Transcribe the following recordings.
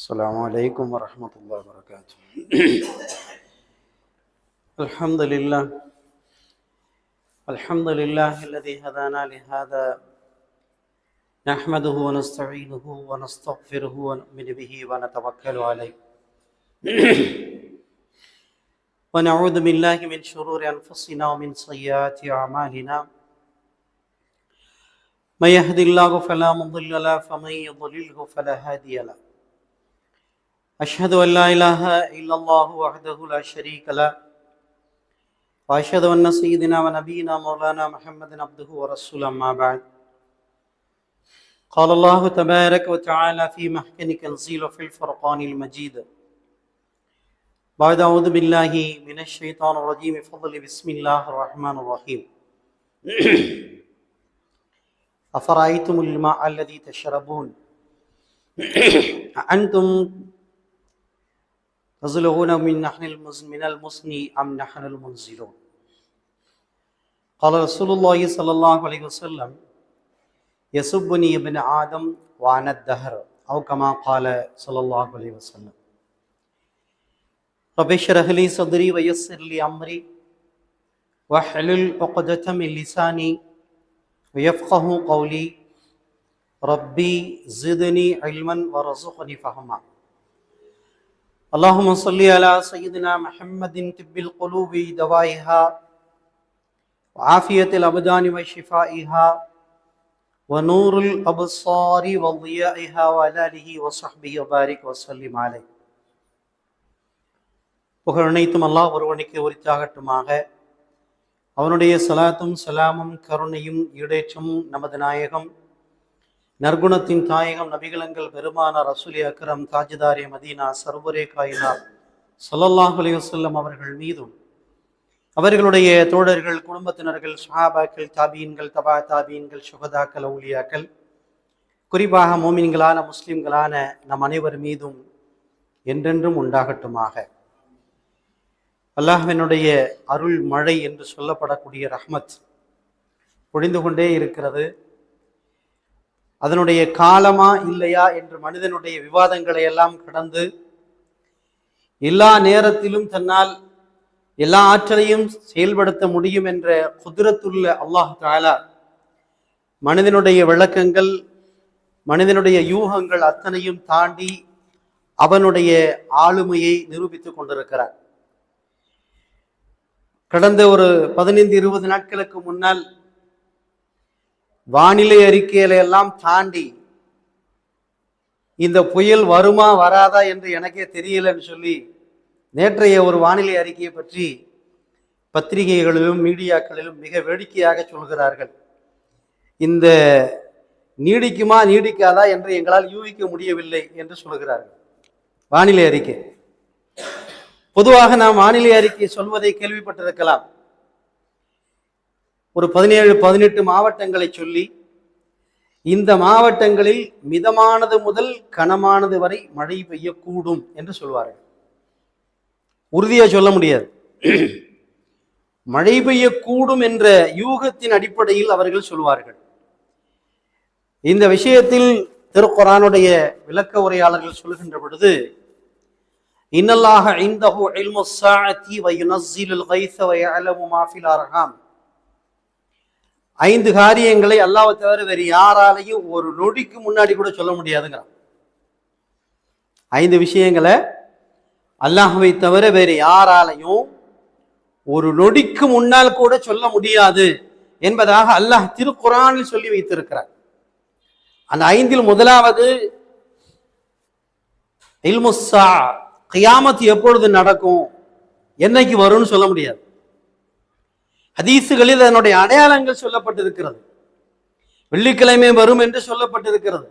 السلام عليكم ورحمة الله وبركاته. الحمد لله. الحمد لله الذي هدانا لهذا. نحمده ونستعينه ونستغفره ونؤمن به ونتوكل عليه. ونعوذ بالله من شرور أنفسنا ومن سيئات أعمالنا. من يهد الله فلا مضل له فمن يضلله فلا هادي له. أشهد أن لا إله إلا الله وحده لا شريك له وأشهد أن سيدنا ونبينا مولانا محمد عبده ورسوله أما بعد. قال الله تبارك وتعالى في محكم تنزيل في الفرقان المجيد. بعد أعوذ بالله من الشيطان الرجيم فضل بسم الله الرحمن الرحيم. أفرأيتم الماء الذي تشربون؟ أنتم تزلغون من نحن من المزن أم نحن المنزلون؟ قال رسول الله صلى الله عليه وسلم يسبني ابن آدم وأنا الدهر. أو كما قال صلى الله عليه وسلم. رب اشرح لي صدري ويسر لي أمري واحلل عقدة من لساني ويفقه قولي. ربي زدني علما وارزقني فهما. اللهم صل على سيدنا محمد طب القلوب دوائها وعافية الأبدان وشفائها ونور الأبصار وضيائها وعلى آله وصحبه وبارك وسلم عليه புகழ் அனைத்தும் அல்லாஹ் ஒருவனுக்கு உரித்தாகட்டுமாக அவனுடைய சலாத்தும் சலாமும் கருணையும் ஈடேற்றும் நமது நாயகம் நற்குணத்தின் தாயகம் நபிகளங்கள் பெருமான ரசூலி அக்ரம் தாஜிதாரே மதீனா சர்வரே காயினா சொல்லல்லாஹ் அலையுசல்லம் அவர்கள் மீதும் அவர்களுடைய தோழர்கள் குடும்பத்தினர்கள் ஷஹாபாக்கள் தாபீன்கள் தபா தாபீன்கள் சுகதாக்கள் ஊழியாக்கள் குறிப்பாக மோமின்களான முஸ்லிம்களான நம் அனைவர் மீதும் என்றென்றும் உண்டாகட்டுமாக. அல்லாஹினுடைய அருள் மழை என்று சொல்லப்படக்கூடிய ரஹ்மத் பொழிந்து கொண்டே இருக்கிறது. அதனுடைய காலமா இல்லையா என்று மனிதனுடைய விவாதங்களை எல்லாம் கடந்து எல்லா நேரத்திலும் தன்னால் எல்லா ஆற்றலையும் செயல்படுத்த முடியும் என்ற குதிரத்துள்ள அல்லாஹ் தாலா மனிதனுடைய விளக்கங்கள் மனிதனுடைய யூகங்கள் அத்தனையும் தாண்டி அவனுடைய ஆளுமையை நிரூபித்துக் கொண்டிருக்கிறார். கடந்த ஒரு பதினைந்து இருபது நாட்களுக்கு முன்னால் வானிலை அறிக்கையில எல்லாம் தாண்டி இந்த புயல் வருமா வராதா என்று எனக்கே தெரியலன்னு சொல்லி நேற்றைய ஒரு வானிலை அறிக்கையை பற்றி பத்திரிகைகளிலும் மீடியாக்களிலும் மிக வேடிக்கையாக சொல்கிறார்கள். இந்த நீடிக்குமா நீடிக்காதா என்று எங்களால் யூகிக்க முடியவில்லை என்று சொல்கிறார்கள். வானிலை அறிக்கை. பொதுவாக நாம் வானிலை அறிக்கை சொல்வதை கேள்விப்பட்டிருக்கலாம். ஒரு பதினேழு பதினெட்டு மாவட்டங்களை சொல்லி இந்த மாவட்டங்களில் மிதமானது முதல் கனமானது வரை மழை பெய்யக்கூடும் என்று சொல்வார்கள். உறுதியா சொல்ல முடியாது. மழை பெய்யக்கூடும் என்ற யூகத்தின் அடிப்படையில் அவர்கள் சொல்வார்கள். இந்த விஷயத்தில் திருக்குறானுடைய விளக்க உரையாளர்கள் சொல்கின்ற பொழுது இன்னல்லாக ஐந்தஹு இல்மு ஸாஅத்தி கைஸ வ மா ஃபில் அர்ஹாம். ஐந்து காரியங்களை அல்லாவை தவிர வேறு யாராலையும் ஒரு நொடிக்கு முன்னாடி கூட சொல்ல முடியாதுங்கிறான். ஐந்து விஷயங்களை அல்லாஹவை தவிர வேறு யாராலையும் ஒரு நொடிக்கு முன்னால் கூட சொல்ல முடியாது என்பதாக அல்லாஹ் திருக்குறானில் சொல்லி வைத்திருக்கிறார். அந்த ஐந்தில் முதலாவது இல்முசா கியாமத்து எப்பொழுது நடக்கும் என்னைக்கு வரும்னு சொல்ல முடியாது. ஹதீசுகளில் அதனுடைய அடையாளங்கள் சொல்லப்பட்டிருக்கிறது. வெள்ளிக்கிழமை வரும் என்று சொல்லப்பட்டிருக்கிறது.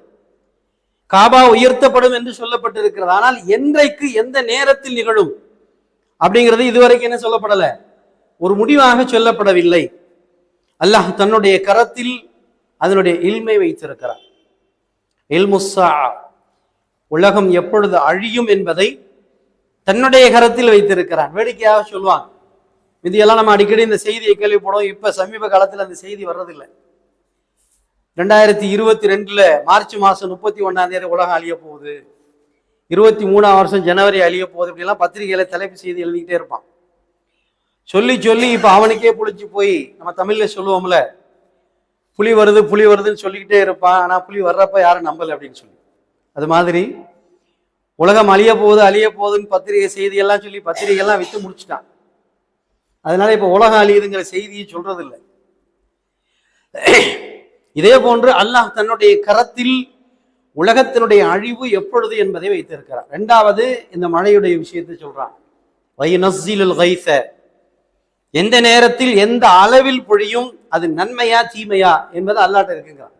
காபா உயர்த்தப்படும் என்று சொல்லப்பட்டிருக்கிறது. ஆனால் என்றைக்கு எந்த நேரத்தில் நிகழும் அப்படிங்கிறது இதுவரைக்கும் என்ன சொல்லப்படலை. ஒரு முடிவாக சொல்லப்படவில்லை. அல்லாஹ் தன்னுடைய கரத்தில் அதனுடைய இல்மை வைத்திருக்கிறார் இல்முசா உலகம் எப்பொழுது அழியும் என்பதை தன்னுடைய கரத்தில் வைத்திருக்கிறான். வேடிக்கையாக சொல்லுவான் இதெல்லாம் நம்ம அடிக்கடி இந்த செய்தியை கேள்விப்படும் இப்போ சமீப காலத்தில் அந்த செய்தி வர்றதில்லை. ரெண்டாயிரத்தி இருபத்தி ரெண்டில் மார்ச் மாதம் முப்பத்தி ஒன்றாம் தேதி உலகம் அழிய போகுது. இருபத்தி மூணாம் வருஷம் ஜனவரி அழிய போகுது. இப்படிலாம் பத்திரிகையில தலைப்பு செய்தி எழுதிக்கிட்டே இருப்பான். சொல்லி சொல்லி இப்போ அவனுக்கே புளிச்சு போய் நம்ம தமிழில் சொல்லுவோம்ல புலி வருது புலி வருதுன்னு சொல்லிக்கிட்டே இருப்பான். ஆனால் புலி வர்றப்ப யாரும் நம்பலை அப்படின்னு சொல்லி. அது மாதிரி உலகம் அழிய போகுது அழிய போகுதுன்னு பத்திரிகை செய்தியெல்லாம் சொல்லி பத்திரிகையெல்லாம் விற்று முடிச்சிட்டான். அதனால இப்போ உலகம் அழியுதுங்கிற செய்தியை சொல்றதில்லை. இதே போன்று அல்லாஹ் தன்னுடைய கரத்தில் உலகத்தினுடைய அழிவு எப்பொழுது என்பதை வைத்திருக்கிறார். ரெண்டாவது இந்த மழையுடைய விஷயத்தை சொல்றான். வைநஸ்ஸிலுல் கைஸ. எந்த நேரத்தில் எந்த அளவில் பொழியும் அது நன்மையா தீமையா என்பது அல்லாட்ட இருக்குங்கிறான்.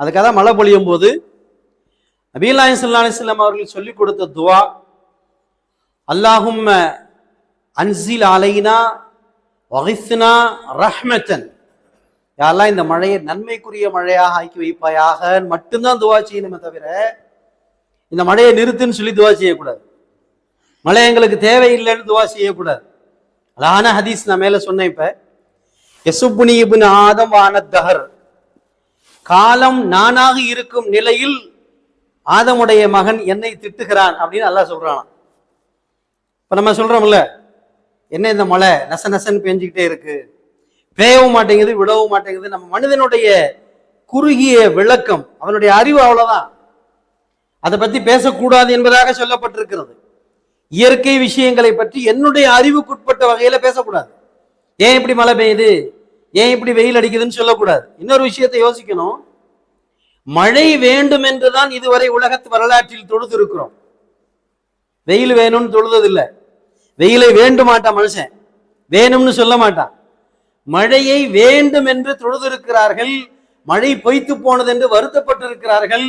அதுக்காக தான் மழை பொழியும் போது நபீலாய் சுல்லா அலிஸ்லாம் அவர்கள் சொல்லிக் கொடுத்த துவா அல்லாஹும் அன்சில் அலைனா வகிஸ்னா ரஹ்மத்தன். யாரெல்லாம் இந்த மழையை நன்மைக்குரிய மழையாக ஆக்கி வைப்பாயாக மட்டும்தான் துவா செய்யணுமே தவிர இந்த மழையை நிறுத்துன்னு சொல்லி துவா செய்யக்கூடாது. மழை எங்களுக்கு தேவையில்லைன்னு துவா செய்யக்கூடாது. அழகான ஹதீஸ் நான் மேல சொன்னேன் இப்ப. யசுப்புனி இப்னு ஆதம் வானத்தகர் காலம் நானாக இருக்கும் நிலையில் ஆதமுடைய மகன் என்னை திட்டுகிறான் அப்படின்னு நல்லா சொல்றான் இப்ப நம்ம சொல்றோம்ல என்ன இந்த மழை? நச நசன்னு பெஞ்சுக்கிட்டே இருக்கு. பேயவும் மாட்டேங்குது விடவும் மாட்டேங்குது. நம்ம மனிதனுடைய குறுகிய விளக்கம் அவனுடைய அறிவு அவ்வளவுதான். அதை பத்தி பேசக்கூடாது என்பதாக சொல்லப்பட்டிருக்கிறது. இயற்கை விஷயங்களை பற்றி என்னுடைய அறிவுக்குட்பட்ட வகையில பேசக்கூடாது. ஏன் இப்படி மழை பெய்யுது? ஏன் இப்படி வெயில் அடிக்குதுன்னு சொல்லக்கூடாது. இன்னொரு விஷயத்தை யோசிக்கணும். மழை வேண்டும் என்றுதான் இதுவரை உலகத்து வரலாற்றில் தொழுது இருக்கிறோம் வெயில் வேணும்னு தொழுததில்லை வெயிலை வேண்டு மாட்டான் மனுஷன். வேணும்னு சொல்ல மாட்டான். மழையை வேண்டும் என்று தொழுதிருக்கிறார்கள் மழை பொய்த்து போனது என்று வருத்தப்பட்டிருக்கிறார்கள்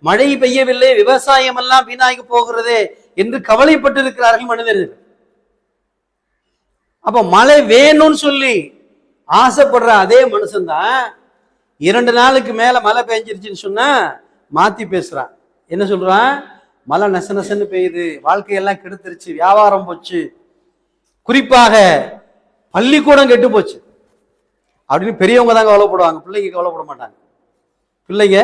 மழை பெய்யவில்லை விவசாயம் எல்லாம் வீணாகி போகிறதே என்று கவலைப்பட்டிருக்கிறார்கள் மனிதர்கள். அப்ப மழை வேணும்னு சொல்லி ஆசைப்படுற அதே மனுஷன்தான் இரண்டு நாளுக்கு மேல மழை பெஞ்சிருச்சுன்னு சொன்னா மாத்தி பேசுறான். என்ன சொல்றான்? மழை நெச நெசன்னு பெய்யுது. வாழ்க்கையெல்லாம் கெடுத்துருச்சு. வியாபாரம் போச்சு. குறிப்பாக பள்ளிக்கூடம் கெட்டு போச்சு. அப்படின்னு பெரியவங்க தான் கவலைப்படுவாங்க. பிள்ளைங்க கவலைப்பட மாட்டாங்க. பிள்ளைங்க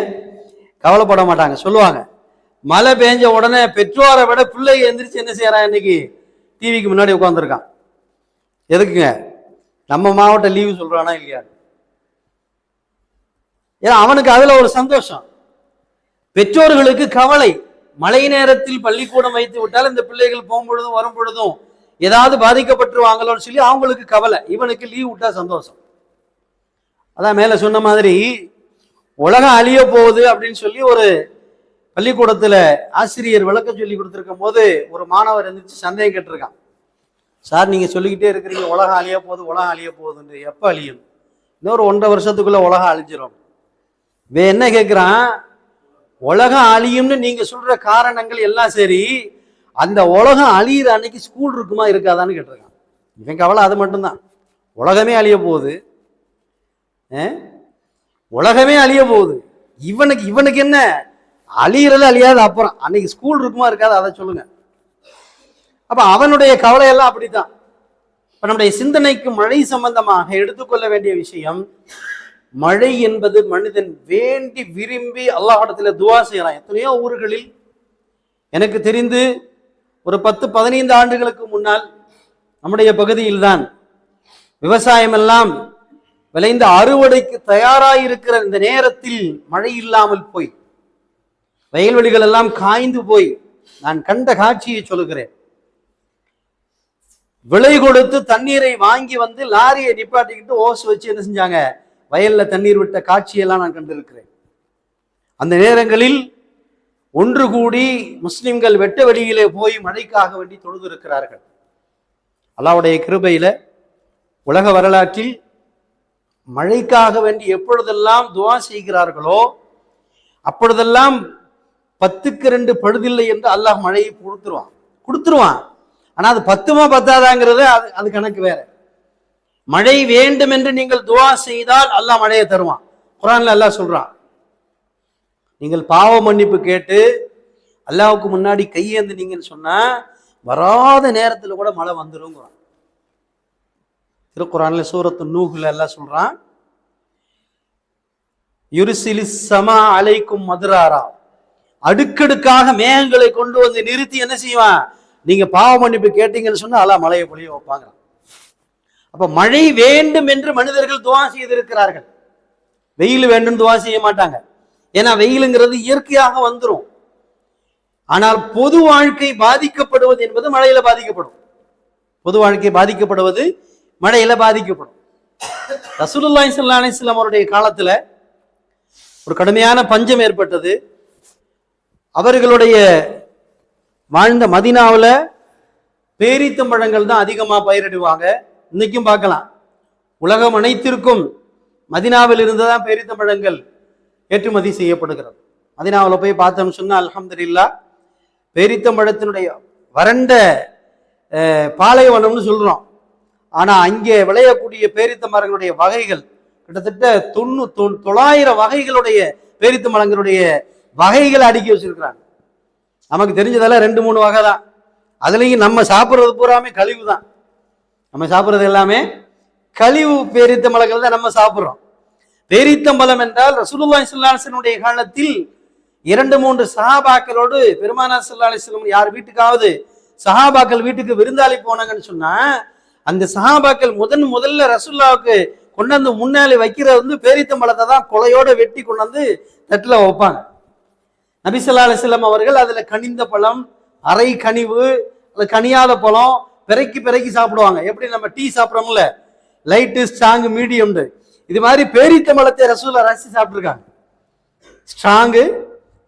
கவலைப்பட மாட்டாங்க. சொல்லுவாங்க மழை பெஞ்ச உடனே பெற்றோரை விட பிள்ளைங்க எந்திரிச்சு என்ன செய்யறான் இன்னைக்கு? டிவிக்கு முன்னாடி உட்காந்துருக்கான் எதுக்குங்க? நம்ம மாவட்ட லீவு சொல்றானா இல்லையா? ஏன்னா அவனுக்கு அதுல ஒரு சந்தோஷம். பெற்றோர்களுக்கு கவலை. மழை நேரத்தில் பள்ளிக்கூடம் வைத்து விட்டால் இந்த பிள்ளைகள் போகும்பொழுதும் வரும் பொழுதும் ஏதாவது பாதிக்கப்பட்டுருவாங்களோன்னு சொல்லி அவங்களுக்கு கவலை. இவனுக்கு லீவ் விட்டா சந்தோஷம். அதான் மேலே சொன்ன மாதிரி உலகம் அழிய போகுது அப்படின்னு சொல்லி ஒரு பள்ளிக்கூடத்தில் ஆசிரியர் விளக்கம் சொல்லி கொடுத்துருக்கும் போது ஒரு மாணவர் இருந்துச்சு சந்தேகம் கேட்டிருக்கான். சார் நீங்கள் சொல்லிக்கிட்டே இருக்கிறீங்க உலகம் அழிய போகுது உலகம் அழிய போகுதுன்னு. எப்போ அழியும்? இன்னொரு ஒன்றரை வருஷத்துக்குள்ளே உலகம் அழிஞ்சிரும். இவன் என்ன கேட்குறான் உலகம் அழியும்னு நீங்க சொல்ற காரணங்கள் எல்லாம் சரி அந்த உலகம் அழியிற அன்னைக்கு ஸ்கூல் இருக்குமா இருக்காதான்னு கேட்டிருக்கான். இவன் கவலை அது மட்டும்தான். உலகமே அழிய போகுது. உலகமே அழிய போகுது. இவனுக்கு இவனுக்கு என்ன? அழியிறது அழியாது அப்புறம். அன்னைக்கு ஸ்கூல் இருக்குமா இருக்காது? அதை சொல்லுங்க. அப்ப அவனுடைய கவலையெல்லாம் அப்படித்தான். இப்ப நம்முடைய சிந்தனைக்கு மழை சம்பந்தமாக எடுத்துக்கொள்ள வேண்டிய விஷயம் மழை என்பது மனிதன் வேண்டி விரும்பி அல்லாஹிடத்தில் துவா செய்கிறான். எத்தனையோ ஊர்களில் எனக்கு தெரிந்து ஒரு பத்து பதினைந்து ஆண்டுகளுக்கு முன்னால் நம்முடைய பகுதியில்தான் விவசாயம் எல்லாம் விளைந்த அறுவடைக்கு தயாராயிருக்கிற இந்த நேரத்தில் மழை இல்லாமல் போய் வயல்வெளிகள் எல்லாம் காய்ந்து போய் நான் கண்ட காட்சியை சொல்லுகிறேன். விலை கொடுத்து தண்ணீரை வாங்கி வந்து லாரியை நிப்பாட்டிக்கிட்டு ஓசு வச்சு என்ன செஞ்சாங்க? வயல்ல தண்ணீர் விட்ட காட்சியெல்லாம் நான் கண்டிருக்கிறேன். அந்த நேரங்களில் ஒன்று கூடி முஸ்லிம்கள் வெட்ட வெளியிலே போய் மழைக்காக வேண்டி தொழுதிருக்கிறார்கள் அல்லாவுடைய கிருபையில உலக வரலாற்றில் மழைக்காக வேண்டி எப்பொழுதெல்லாம் துவா செய்கிறார்களோ அப்பொழுதெல்லாம் பத்துக்கு ரெண்டு பழுதில்லை என்று அல்லாஹ் மழையை கொடுத்துருவான். கொடுத்துருவான். ஆனால் அது பத்துமா பத்தாதாங்கிறது அது அது கணக்கு வேற. மழை வேண்டும் என்று நீங்கள் துவா செய்தால் அல்லாஹ் மழையை தருவான். குரான்ல அல்லாஹ் சொல்றான். நீங்கள் பாவ மன்னிப்பு கேட்டு அல்லாவுக்கு முன்னாடி கையேந்துனீங்கன்னு சொன்னா வராத நேரத்தில் கூட மழை வந்துடும் திருக்குறான்ல சூரத்து நூகுல எல்லாம் சொல்றான் யுரிசிலி சமா அலைக்கும் மதுராரா. அடுக்கடுக்காக மேகங்களை கொண்டு வந்து நிறுத்தி என்ன செய்வான்? நீங்க பாவ மன்னிப்பு கேட்டீங்கன்னு சொன்னா அல்லா மழையை பொழிய வைப்பாங்க அப்ப மழை வேண்டும் என்று மனிதர்கள் துவா செய்திருக்கிறார்கள். வெயில் வேண்டும் துவா செய்ய மாட்டாங்க. ஏன்னா வெயிலுங்கிறது இயற்கையாக வந்துடும் ஆனால் பொது வாழ்க்கை பாதிக்கப்படுவது என்பது மழையில பாதிக்கப்படும். பொது வாழ்க்கை பாதிக்கப்படுவது மழையில பாதிக்கப்படும். ரசூலுல்லாஹி ஸல்லல்லாஹு அலைஹி அவருடைய காலத்துல ஒரு கடுமையான பஞ்சம் ஏற்பட்டது. அவர்களுடைய வாழ்ந்த மதினாவுல பேரித்தம்பழங்கள் தான் அதிகமாக பயிரிடுவாங்க. இன்னைக்கும் பார்க்கலாம். உலகம் அனைத்திற்கும் மதினாவில் இருந்து தான் பேரித்தம்பழங்கள் ஏற்றுமதி செய்யப்படுகிறது. மதினாவில் போய் பார்த்தோம்னு சொன்னால் அல்ஹம்துலில்லாஹ் பேரித்தம்பழத்தினுடைய வறண்ட பாலைவனம்னு சொல்றோம். ஆனால் அங்கே விளையக்கூடிய பேரித்த மரங்களுடைய வகைகள் கிட்டத்தட்ட தொண்ணூ தொ- தொள்ளாயிரம் வகைகளுடைய பேரித்த மரங்களுடைய வகைகளை அடுக்கி வச்சிருக்கிறாங்க. நமக்கு தெரிஞ்சதெல்லாம் ரெண்டு மூணு வகை தான் அதுலேயும் நம்ம சாப்பிட்றது பூராமே கழிவு தான் நம்ம சாப்பிட்றது எல்லாமே கழிவு பேரித்த மலங்கள் தான் நம்ம சாப்பிட்றோம். பேரித்தம்பலம் என்றால் ரசூலுல்லா சுல்லாசனுடைய காலத்தில் இரண்டு மூன்று சஹாபாக்களோடு பெருமானா ஸல்லல்லாஹு அலைஹி யார் வீட்டுக்காவது சஹாபாக்கள் வீட்டுக்கு விருந்தாளி போனாங்கன்னு சொன்னா அந்த சஹாபாக்கள் முதன் முதல்ல ரசூல்லாவுக்கு கொண்டாந்து முன்னாலே வைக்கிறது வந்து பேரித்தம்பழத்தை தான் கொலையோட வெட்டி கொண்டாந்து தட்டில் வைப்பாங்க. நபி ஸல்லல்லாஹு அவர்கள் அதில் கனிந்த பழம் அரை கனிவு அது கனியாத பழம் பிறக்கி பிறக்கி சாப்பிடுவாங்க. எப்படி நம்ம டீ சாப்பிட்றோம்ல? லைட்டு ஸ்ட்ராங் மீடியம் இது மாதிரி பேரித்தம்பழத்தை ரசூலா ரசி சாப்பிட்ருக்காங்க ஸ்ட்ராங்கு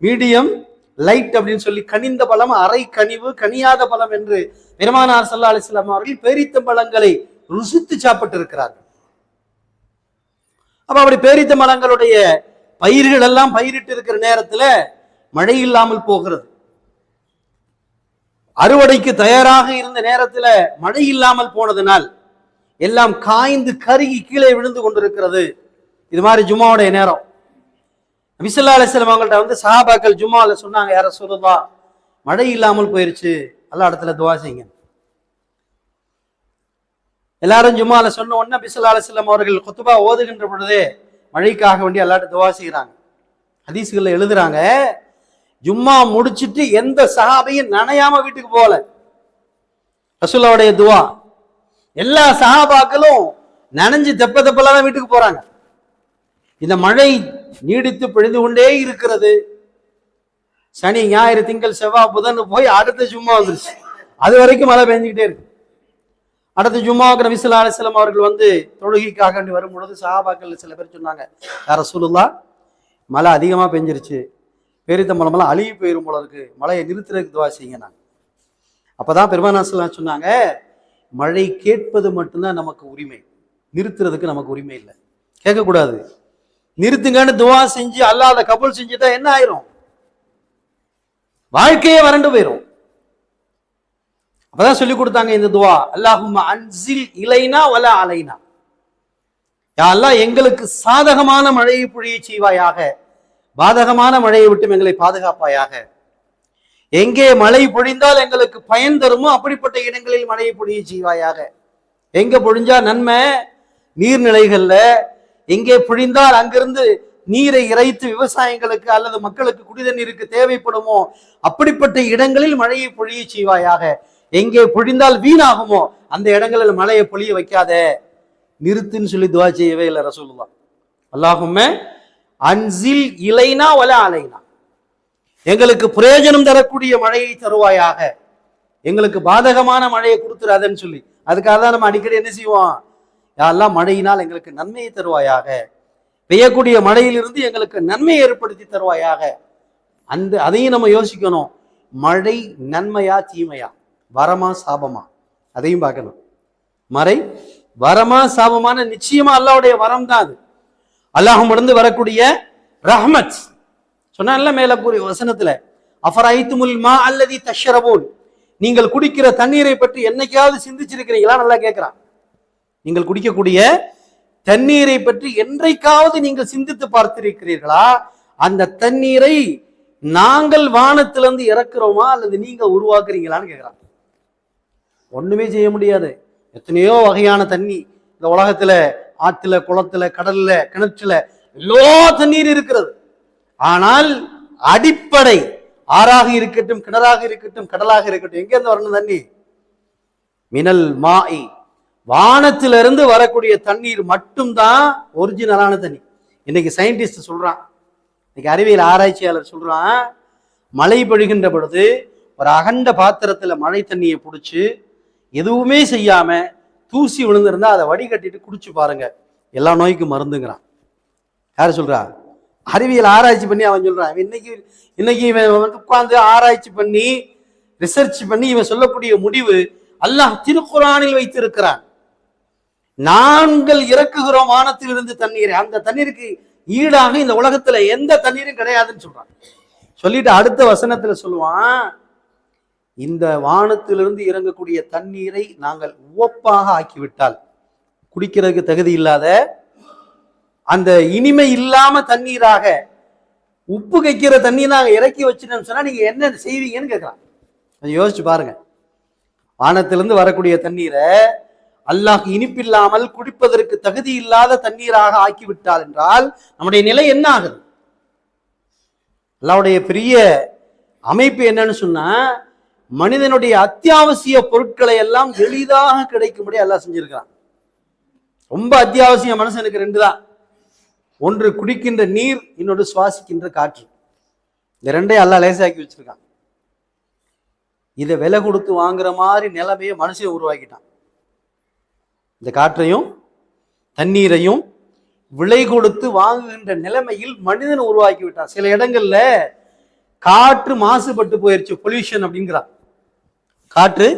மீடியம் லைட் அப்படின்னு சொல்லி கனிந்த பழம் அரை கனிவு கனியாத பழம் என்று பெருமானார் சல்லா அலிஸ்லாம் அவர்கள் பேரித்த பழங்களை ருசித்து சாப்பிட்டு இருக்கிறார்கள் அப்ப அப்படி பேரித்த மரங்களுடைய பயிர்கள் எல்லாம் பயிரிட்டு இருக்கிற நேரத்துல மழை இல்லாமல் போகிறது. அறுவடைக்கு தயாராக இருந்த நேரத்தில் மழை இல்லாமல் போனதனால் எல்லாம் காய்ந்து கருகி கீழே விழுந்து கொண்டிருக்கிறது. இது மாதிரி ஜும்மாவுடைய நேரம். விசல்லா அலிஸ்லாம் அவங்கள்ட்ட வந்து சஹாபாக்கள் ஜும்மாவில் சொன்னாங்க யார சொல்லுதா மழை இல்லாமல் போயிருச்சு. எல்லா இடத்துல துவா செய்யுங்க. எல்லாரும் ஜும்மாவில் சொன்ன உடனே பிசல்லா அலிஸ்லாம் அவர்கள் கொத்துபா ஓதுகின்ற பொழுதே மழைக்காக வேண்டி எல்லாட்ட துவா செய்கிறாங்க ஹதீஸ்களில் எழுதுறாங்க ஜும்மா முடிச்சிட்டு எந்த சஹாபையும் நனையாம வீட்டுக்கு போகல. ரசூல்லாவுடைய துவா. எல்லா சஹாபாக்களும் நனைஞ்சு தெப்ப தெப்பலாம் தான் வீட்டுக்கு போறாங்க. இந்த மழை நீடித்து பிழிந்து கொண்டே இருக்கிறது. சனி ஞாயிறு திங்கள் செவ்வாய் புதன் போய் அடுத்த ஜும்மா வந்துருச்சு. அது வரைக்கும் மழை பெஞ்சுக்கிட்டே இருக்கு. அடுத்த ஜும்மாவுக்கு நபிசுல்லா அலிஸ்லாம் அவர்கள் வந்து தொழுகைக்காக வேண்டி வரும் பொழுது சஹாபாக்கள் சில பேர் சொன்னாங்க யார சொல்லுலா மழை அதிகமாக பெஞ்சிருச்சு. பேரித்த மலமெல்லாம் அழுகி போயிடும் போல இருக்கு. மழையை நிறுத்துறதுக்கு துவா செய்யுங்க நாங்க. அப்பதான் பெருமானாசலாம் சொன்னாங்க மழை கேட்பது மட்டும்தான் நமக்கு உரிமை. நிறுத்துறதுக்கு நமக்கு உரிமை இல்லை. கேட்கக்கூடாது. நிறுத்துங்கன்னு துவா செஞ்சு அல்லாத கபல் செஞ்சுட்டா என்ன ஆயிரும்? வாழ்க்கையே வறண்டு போயிரும். அப்பதான் சொல்லி கொடுத்தாங்க இந்த துவா அல்லாஹும் அன்சில் இலைனா வல அலைனா. யா அல்லாஹ் எங்களுக்கு சாதகமான மழையை பொழிய செய்வாயாக. பாதகமான மழையை விட்டு எங்களை பாதுகாப்பாயாக. எங்கே மழை பொழிந்தால் எங்களுக்கு பயன் தருமோ அப்படிப்பட்ட இடங்களில் மழையை பொழிய செய்வாயாக. எங்க பொழிஞ்சா நன்மை? நீர்நிலைகள்ல. எங்கே பொழிந்தால் அங்கிருந்து நீரை இறைத்து விவசாயங்களுக்கு அல்லது மக்களுக்கு குடிதண்ணீருக்கு தேவைப்படுமோ? அப்படிப்பட்ட இடங்களில் மழையை பொழிய செய்வாயாக. எங்கே பொழிந்தால் வீணாகுமோ? அந்த இடங்களில் மழையை பொழிய வைக்காத. நிறுத்துன்னு சொல்லி துவா செய்யவே இல்லை ரசூலுதான் அல்லாஹுமே அன்சில் இலைனா வல அலைனா. எங்களுக்கு பிரயோஜனம் தரக்கூடிய மழையை தருவாயாக. எங்களுக்கு பாதகமான மழையை கொடுத்துறாதன்னு சொல்லி. அதுக்காக தான் நம்ம அடிக்கடி என்ன செய்வோம்? யாரெல்லாம் மழையினால் எங்களுக்கு நன்மையை தருவாயாக. பெய்யக்கூடிய மழையிலிருந்து எங்களுக்கு நன்மையை ஏற்படுத்தி தருவாயாக. அந்த அதையும் நம்ம யோசிக்கணும். மழை நன்மையா தீமையா? வரமா சாபமா? அதையும் பார்க்கணும். மறை வரமா சாபமான நிச்சயமா அல்லாவுடைய வரம் தான் அது. அல்லாஹிடந்து வரக்கூடிய ரஹ்மத். சொன்னான்ல மேல கூறிய வசனத்துல அஃபரைத்துமுல் மா அல்லதி தஷ்ரபூன் நீங்கள் குடிக்கிற தண்ணீரை பற்றி என்னைக்காவது சிந்திச்சிருக்கிறீங்களா? நல்லா கேட்கிறான் நீங்கள் குடிக்கக்கூடிய தண்ணீரை பற்றி என்றைக்காவது நீங்கள் சிந்தித்து பார்த்திருக்கிறீர்களா? அந்த தண்ணீரை நாங்கள் வானத்திலிருந்து இறக்குறோமா? அல்லது நீங்க உருவாக்குறீங்களான்னு கேட்கிறான் ஒண்ணுமே செய்ய முடியாது. எத்தனையோ வகையான தண்ணி இந்த உலகத்துல ஆத்துல குளத்துல கடல்ல கிணற்றுல எல்லா தண்ணீர் இருக்கிறது. ஆனால் அடிப்படை ஆறாக இருக்கட்டும் கிணறாக இருக்கட்டும் கடலாக இருக்கட்டும் எங்க இருந்து வரணும் தண்ணி? மினல் மாய் வானத்திலிருந்து வரக்கூடிய தண்ணீர் மட்டும்தான் ஒரிஜினலான தண்ணி. இன்னைக்கு சயின்டிஸ்ட் சொல்றான். இன்னைக்கு அறிவியல் ஆராய்ச்சியாளர் சொல்றான் மழை பொழிகின்ற பொழுது ஒரு அகண்ட பாத்திரத்துல மழை தண்ணியை பிடிச்சி எதுவுமே செய்யாம தூசி விழுந்திருந்தா அதை வடிகட்டிட்டு குடிச்சு பாருங்க. எல்லா நோய்க்கும் மருந்துங்கிறான். யார் சொல்றா? அறிவியல் ஆராய்ச்சி பண்ணி அவன் சொல்றான். இன்னைக்கு இன்னைக்கு இவன் வந்து உட்கார்ந்து ஆராய்ச்சி பண்ணி ரிசர்ச் பண்ணி இவன் சொல்லக்கூடிய முடிவு அல்லாஹ் திருக்குறானில் வைத்திருக்கிறான். நாங்கள் இறக்குகிறோம் வானத்திலிருந்து தண்ணீரை. அந்த தண்ணீருக்கு ஈடாக இந்த உலகத்துல எந்த தண்ணீரும் கிடையாதுன்னு சொல்றான். சொல்லிட்டு அடுத்த வசனத்துல சொல்லுவான் இந்த வானத்திலிருந்து இறங்கக்கூடிய தண்ணீரை நாங்கள் உவப்பாக ஆக்கிவிட்டால் குடிக்கிறதுக்கு தகுதி இல்லாத அந்த இனிமை இல்லாம தண்ணீராக உப்பு கைக்கிற தண்ணி நாங்கள் இறக்கி வச்சுட்டோம்னு சொன்னா நீங்க என்ன செய்வீங்கன்னு கேட்கலாம். கொஞ்சம் யோசிச்சு பாருங்க. வானத்திலிருந்து வரக்கூடிய தண்ணீரை அல்லாஹ் இனிப்பில்லாமல் குடிப்பதற்கு தகுதி இல்லாத தண்ணீராக ஆக்கிவிட்டால் என்றால் நம்முடைய நிலை என்ன ஆகுது? அல்லாவுடைய பெரிய அமைப்பு என்னன்னு சொன்னா மனிதனுடைய அத்தியாவசிய பொருட்களை எல்லாம் எளிதாக கிடைக்கும்படி எல்லாம் செஞ்சிருக்கிறான். ரொம்ப அத்தியாவசிய மனுஷனுக்கு ரெண்டு தான். ஒன்று குடிக்கின்ற நீர் இன்னொன்று சுவாசிக்கின்ற காற்று. இந்த ரெண்டையும் எல்லாம் லேசாக்கி வச்சிருக்கான். இதை விலை கொடுத்து வாங்குற மாதிரி நிலைமையை மனுஷன் உருவாக்கிட்டான். இந்த காற்றையும் தண்ணீரையும் விலை கொடுத்து வாங்குகின்ற நிலைமையில் மனிதன் உருவாக்கி விட்டான். சில இடங்கள்ல காற்று மாசுபட்டு போயிருச்சு பொல்யூஷன் அப்படிங்கிறான். காற்று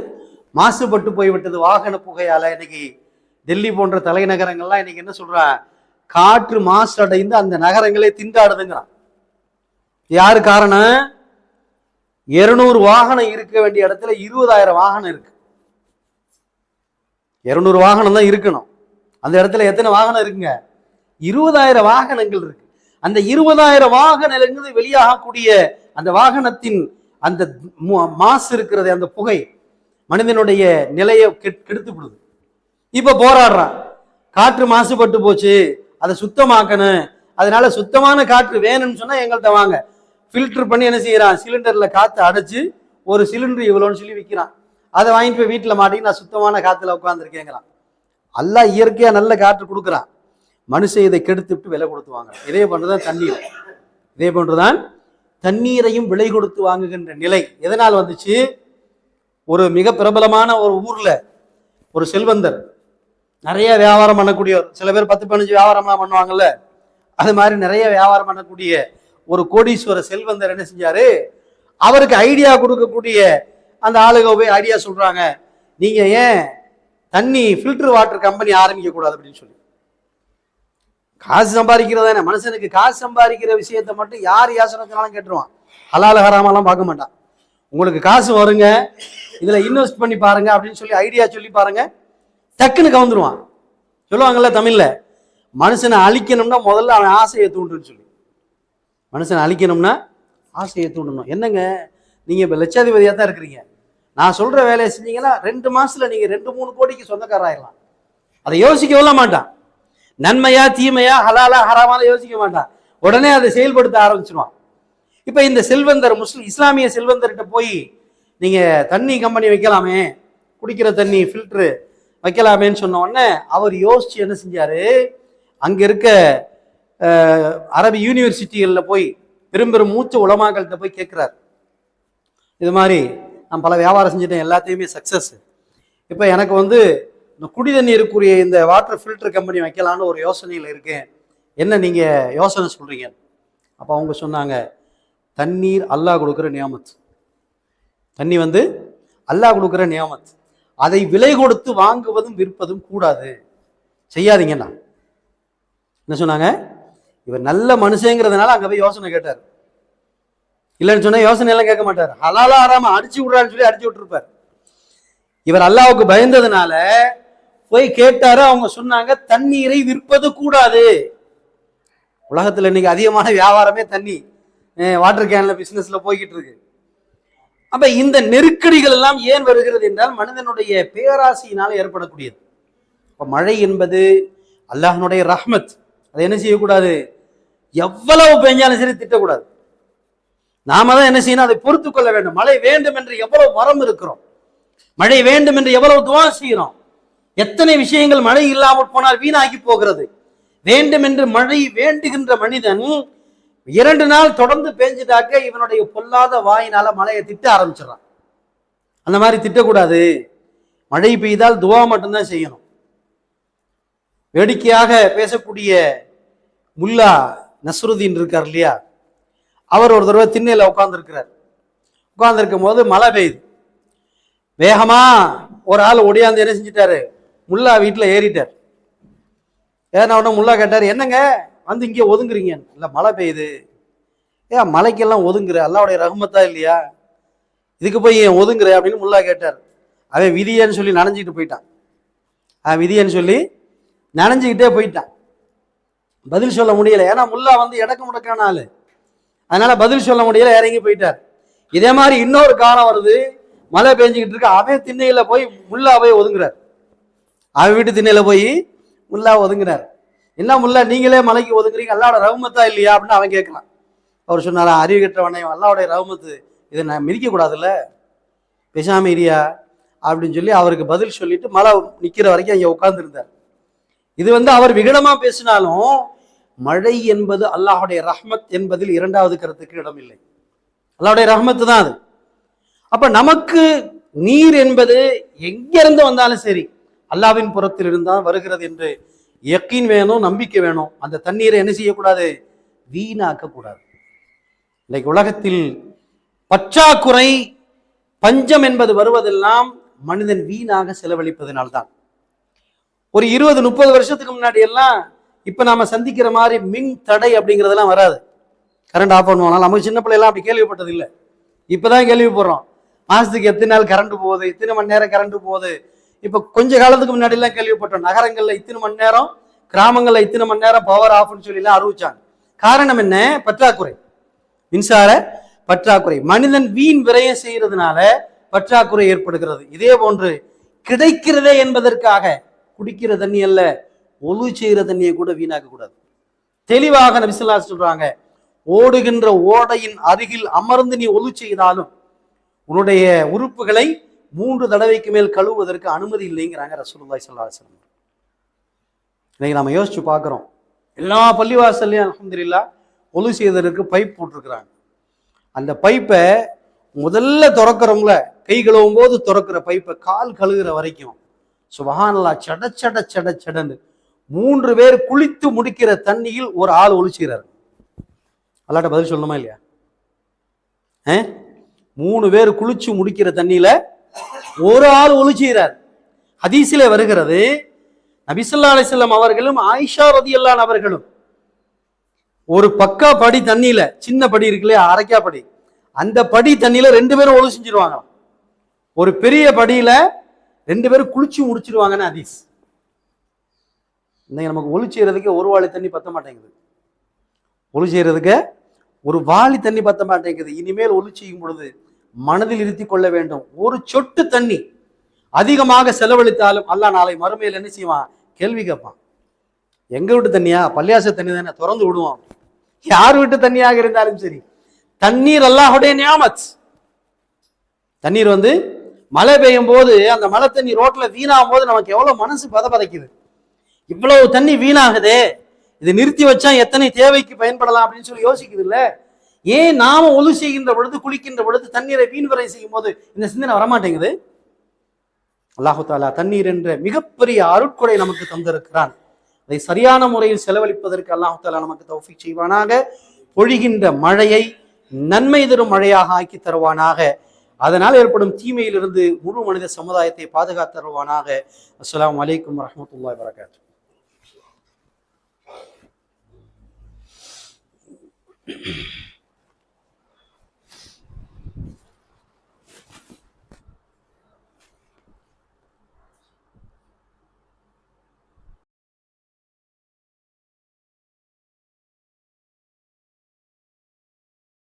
மாசுபட்டு போய்விட்டது. வாகன புகையால் இன்னைக்கு டெல்லி போன்ற தலைநகரங்கள்லாம் இன்னைக்கு என்ன சொல்கிறான் காற்று மாசு அடைந்து அந்த நகரங்களே திண்டாடுதுங்கிறான். யார் காரணம்? இருநூறு வாகனம் இருக்க வேண்டிய இடத்துல இருபதாயிரம் வாகனம் இருக்கு. இருநூறு வாகனம் தான் இருக்கணும். அந்த இடத்துல எத்தனை வாகனம் இருக்குங்க? இருபதாயிரம் வாகனங்கள் இருக்கு. அந்த இருபதாயிரம் வாகனங்கள் வெளியாகக்கூடிய அந்த வாகனத்தின் அந்த மாசு இருக்கிறது அந்த புகை மனிதனுடைய நிலையை கெட்- கெடுத்து விடுது. இப்போ போராடுறான். காற்று மாசுபட்டு போச்சு. அதை சுத்தமாக்கணும். அதனால சுத்தமான காற்று வேணும்னு சொன்னால் எங்கள்கிட்ட வாங்க. ஃபில்டர் பண்ணி என்ன செய்கிறான் சிலிண்டரில் காற்று அடைச்சு ஒரு சிலிண்டர் இவ்வளோன்னு சொல்லி விற்கிறான் அதை வாங்கிட்டு போய் வீட்டில் மாட்டி நான் சுத்தமான காற்றுல உட்காந்துருக்கேங்கிறான் அல்லாஹ் இயற்கையாக நல்ல காற்று கொடுக்குறான். மனுஷன் இதை கெடுத்து விட்டு விலை கொடுத்து வாங்குறான். இதே போன்றுதான் தண்ணீர். இதே போன்றுதான் தண்ணீரையும் விலை கொடுத்து வாங்குகின்ற நிலை எதனால் வந்துச்சு? ஒரு மிக பிரபலமான ஒரு ஊர்ல ஒரு செல்வந்தர் நிறைய வியாபாரம் பண்ணக்கூடியவர் சில பேர் பத்து பதினஞ்சு வியாபாரம்லாம் பண்ணுவாங்கல்ல. அது மாதிரி நிறைய வியாபாரம் பண்ணக்கூடிய ஒரு கோடீஸ்வர செல்வந்தர் என்ன செஞ்சாரு? அவருக்கு ஐடியா கொடுக்கக்கூடிய அந்த ஆளுக போய் ஐடியா சொல்றாங்க. நீங்க ஏன் தண்ணி ஃபில்டர் வாட்டர் கம்பெனி ஆரம்பிக்க கூடாது அப்படின்னு சொல்லி. காசு சம்பாதிக்கிறது தானே. மனுஷனுக்கு காசு சம்பாதிக்கிற விஷயத்தை மட்டும் யார் யாசனத்தினாலும் கேட்டுருவான். ஹலால ஹராமெல்லாம் பார்க்க மாட்டான். உங்களுக்கு காசு வருங்க இதில் இன்வெஸ்ட் பண்ணி பாருங்க அப்படின்னு சொல்லி ஐடியா சொல்லி பாருங்க டக்குன்னு கவுந்துருவான். சொல்லுவாங்கல்ல தமிழில் மனுஷனை அழிக்கணும்னா முதல்ல அவன் ஆசையை தூண்டுன்னு சொல்லி. மனுஷனை அழிக்கணும்னா ஆசையை தூண்டணும். என்னங்க? நீங்கள் இப்போ லட்சாதிபதியாக தான் இருக்கிறீங்க. நான் சொல்கிற வேலையை செஞ்சீங்கன்னா ரெண்டு மாதத்தில் நீங்கள் ரெண்டு மூணு கோடிக்கு சொந்தக்காராயிடலாம் அதை யோசிக்கவெல்லாம் மாட்டான். நன்மையா தீமையா ஹலாலா ஹராமான யோசிக்க மாட்டான். உடனே அதை செயல்படுத்த ஆரம்பிச்சிருவான். இப்போ இந்த செல்வந்தர் முஸ்லிம் இஸ்லாமிய செல்வந்தர்கிட்ட போய் நீங்கள் தண்ணி கம்பெனி வைக்கலாமே குடிக்கிற தண்ணி ஃபில்ட்ரு வைக்கலாமேன்னு சொன்ன உடனே அவர் யோசிச்சு என்ன செஞ்சார்? அங்கே இருக்க அரபு அரபி யூனிவர்சிட்டிகளில் போய் பெரும் பெரும் மூச்ச உலமாக்கள்கிட்ட போய் கேட்குறாரு இது மாதிரி நான் பல வியாபாரம் செஞ்சுட்டேன் எல்லாத்தையுமே சக்ஸஸ் இப்போ எனக்கு வந்து இந்த குடி தண்ணீருக்குரிய இந்த வாட்டர் ஃபில்டர் கம்பெனி வைக்கலான்னு ஒரு யோசனையில் இருக்கேன். என்ன நீங்கள் யோசனை சொல்கிறீங்க அப்போ அவங்க சொன்னாங்க தண்ணீர் அல்லாஹ் கொடுக்குற நியாமத். தண்ணி வந்து அல்லாஹ் கொடுக்குற நியாமத். அதை விலை கொடுத்து வாங்குவதும் விற்பதும் கூடாது. செய்யாதீங்கண்ணா என்ன சொன்னாங்க? இவர் நல்ல மனுஷங்கிறதுனால அங்கே போய் யோசனை கேட்டார். இல்லைன்னு சொன்னால் யோசனை எல்லாம் கேட்க மாட்டார். ஹலாலா ஆறாம அடிச்சு விடுறான்னு சொல்லி அடிச்சு விட்டுருப்பார். இவர் அல்லாவுக்கு பயந்ததுனால போய் கேட்டாரு அவங்க சொன்னாங்க தண்ணீரை விற்பது கூடாது. உலகத்துல இன்னைக்கு அதிகமான வியாபாரமே தண்ணி. வாட்டர் கேன்ல பிசினஸ்ல போய்கிட்டு இருக்கு அப்ப இந்த நெருக்கடிகள் எல்லாம் ஏன் வருகிறது என்றால் மனிதனுடைய பேராசையினால் ஏற்படக்கூடியது. இப்ப மழை என்பது அல்லாஹனுடைய ரஹ்மத். அதை என்ன செய்யக்கூடாது? எவ்வளவு பெஞ்சாலும் சரி திட்டக்கூடாது. நாம தான் என்ன செய்யணும்? அதை பொறுத்து கொள்ள வேண்டும். மழை வேண்டும் என்று எவ்வளவு வரம் இருக்கிறோம். மழை வேண்டும் என்று எவ்வளவு துவா செய்கிறோம். எத்தனை விஷயங்கள் மழை இல்லாமல் போனால் வீணாகி போகிறது? வேண்டும் என்று மழை வேண்டுகின்ற மனிதன் இரண்டு நாள் தொடர்ந்து பேஞ்சிட்டாக்க இவனுடைய பொல்லாத வாயினால மழையை திட்ட ஆரம்பிச்சிடறான். அந்த மாதிரி திட்டக்கூடாது. மழை பெய்தால் துவா மட்டும்தான் செய்யணும். வேடிக்கையாக பேசக்கூடிய முல்லா நஸ்ருதீன் இருக்கார் இல்லையா? அவர் ஒரு தடவை திண்ணையில் உட்காந்துருக்கிறார் உட்காந்துருக்கும் போது மழை பெய்யுது. வேகமா ஒரு ஆள் ஒடியாந்து என்ன செஞ்சிட்டாரு? முல்லா வீட்டில் ஏறிட்டார். ஏன்னா உடனே முல்லா கேட்டார் என்னங்க? வந்து இங்கே ஒதுங்குறீங்க. இல்லை மழை பெய்யுது. ஏன் மலைக்கெல்லாம் ஒதுங்குற? அல்லாவுடைய ரகுமத்தா இல்லையா? இதுக்கு போய் ஏன் ஒதுங்குற? அப்படின்னு முல்லா கேட்டார். அவன் விதியன்னு சொல்லி நனைஞ்சிக்கிட்டு போயிட்டான். அவன் விதியன்னு சொல்லி நனைஞ்சிக்கிட்டே போயிட்டான். பதில் சொல்ல முடியலை. ஏன்னா முல்லா வந்து இடக்கு முடக்கான ஆள். அதனால பதில் சொல்ல முடியல இறங்கி போயிட்டார். இதே மாதிரி இன்னொரு காலம் வருது. மழை பெஞ்சிக்கிட்டு இருக்கு. அவன் திண்ணையில் போய் முல்லா போய் ஒதுங்குறார். அவன் வீட்டு திண்ணையில போய் முல்லா ஒதுங்கினார். என்ன முல்லா நீங்களே மலைக்கு ஒதுங்குறீங்க அல்லாவோட ரவுமத்தா இல்லையா? அப்படின்னு அவன் கேட்கலாம் அவர் சொன்னாரா அறிவு கெட்டவனே அல்லாவுடைய ரவுமத்து இதை நான் மிதிக்க கூடாதுல்ல? பேசாம இரியா? அப்படின்னு சொல்லி அவருக்கு பதில் சொல்லிட்டு மழை நிக்கிற வரைக்கும் அங்கே உட்கார்ந்துருந்தார். இது வந்து அவர் விகடமா பேசினாலும் மழை என்பது அல்லாஹுடைய ரஹ்மத் என்பதில் இரண்டாவது கருத்துக்கு இடமில்லை. அல்லாஹுடைய ரஹ்மத்து தான் அது. அப்ப நமக்கு நீர் என்பது எங்கிருந்து வந்தாலும் சரி அல்லாவின் புறத்தில் இருந்தால் வருகிறது என்று எக்கின் வேணும் நம்பிக்கை வேணும். அந்த தண்ணீரை என்ன செய்யக்கூடாது? வீணாக்கக்கூடாது. இன்னைக்கு உலகத்தில் பற்றாக்குறை பஞ்சம் என்பது வருவதெல்லாம் மனிதன் வீணாக செலவழிப்பதனால்தான். ஒரு இருபது முப்பது வருஷத்துக்கு முன்னாடி எல்லாம் இப்ப நாம சந்திக்கிற மாதிரி மின் தடை அப்படிங்கிறதெல்லாம் வராது. கரண்ட் ஆஃப் பண்ணுவோம் நமக்கு சின்ன பிள்ளைலாம் அப்படி கேள்விப்பட்டது இல்லை இப்பதான் கேள்விப்படுறோம். மாசத்துக்கு எத்தனை நாள் கரண்ட் போகுது? இத்தனை மணி நேரம் கரண்ட் போகுது? இப்போ கொஞ்ச காலத்துக்கு முன்னாடிலாம் கேள்விப்பட்டோம். நகரங்களில் இத்தனை மணி நேரம் கிராமங்களில் இத்தனை மணி நேரம் பவர் ஆஃப்னு சொல்லி எல்லாம் அறிவிச்சாங்க. காரணம் என்ன? பற்றாக்குறை. மின்சார பற்றாக்குறை. மனிதன் வீண் விரயம் செய்கிறதுனால பற்றாக்குறை ஏற்படுகிறது. இதே போன்று கிடைக்கிறதே என்பதற்காக குடிக்கிற தண்ணி அல்ல ஒழு செய்கிற தண்ணியை கூட வீணாக்க கூடாது தெளிவாக நபிசுல்லா சொல்றாங்க ஓடுகின்ற ஓடையின் அருகில் அமர்ந்து நீ ஒழு செய்தாலும் உன்னுடைய உறுப்புகளை மூன்று தடவைக்கு மேல் கழுவுவதற்கு அனுமதி இல்லைங்கிறாங்க ரசூலுல்லாய் ஸல்லல்லாஹு இன்னைக்கு நம்ம யோசிச்சு பார்க்குறோம். எல்லா பள்ளிவாசல்லையும் அலமதுல்லா ஒலு செய்வதற்கு பைப் போட்டிருக்கிறாங்க. அந்த பைப்பை முதல்ல திறக்கிறவங்கள கை கழுவும் போது திறக்கிற பைப்பை கால் கழுகுற வரைக்கும் சுபஹானல்லா சட சட சட சடன்னு மூன்று பேர் குளித்து முடிக்கிற தண்ணியில் ஒரு ஆள் ஒளிச்சுகிறார் அல்லாட்ட பதில் சொல்லணுமா இல்லையா? ஆ? மூணு பேர் குளிச்சு முடிக்கிற தண்ணியில ஒரு ஆள் ஒளிச்சுகிறார் ஹதீஸிலே வருகிறது நபிசுல்லா அலிசல்லாம் அவர்களும் ஆயிஷா ரதியல்லான் அவர்களும். ஒரு பக்கா படி தண்ணியில சின்ன படி இருக்குல்லையா அரைக்கா படி. அந்த படி தண்ணியில ரெண்டு பேரும் ஒழு ஒரு பெரிய படியில ரெண்டு பேரும் குளிச்சு முடிச்சிருவாங்கன்னு ஹதீஸ். இன்னைக்கு நமக்கு ஒளி செய்யறதுக்கு ஒரு வாழை தண்ணி பத்த மாட்டேங்குது. ஒளி செய்யறதுக்கு ஒரு வாளி தண்ணி பத்த மாட்டேங்குது. இனிமேல் ஒளி செய்யும் பொழுது மனதில் இருத்தி கொள்ள வேண்டும். ஒரு சொட்டு தண்ணி அதிகமாக செலவழித்தாலும் அல்லாஹ் நாளை மறுமையில் என்ன செய்வான்? கேள்வி கேட்பான். எங்க வீட்டு தண்ணியா? பள்ளியாச தண்ணி தானே திறந்து விடுவோம். யார் வீட்டு தண்ணியாக இருந்தாலும் சரி. தண்ணீர் அல்லாஹுடைய நியாமத். தண்ணீர் வந்து மழை பெய்யும் போது அந்த மழை தண்ணி ரோட்ல வீணாகும் போது நமக்கு எவ்வளவு மனசு பதபதைக்குது. இவ்வளவு தண்ணி வீணாகுதே. இதை நிறுத்தி வச்சா எத்தனை தேவைக்கு பயன்படலாம் அப்படின்னு சொல்லி யோசிக்குது இல்லை ஏன் நாம ஒழு செய்கின்ற பொழுது குளிக்கின்ற பொழுது தண்ணீரை வீண்வரை செய்யும் போது இந்த சிந்தனை வரமாட்டேங்குது? அல்லாஹு தாலா தண்ணீர் என்ற மிகப்பெரிய அருட்கொடை நமக்கு தந்திருக்கிறான். அதை சரியான முறையில் செலவழிப்பதற்கு அல்லாஹு தாலா நமக்கு தௌஃபி செய்வானாக. பொழிகின்ற மழையை நன்மை தரும் மழையாக ஆக்கி தருவானாக. அதனால் ஏற்படும் தீமையிலிருந்து முழு மனித சமுதாயத்தை பாதுகாத்து தருவானாக. அஸ்லாம் வலைக்கம் வரமத்துல்லா வரகாத்து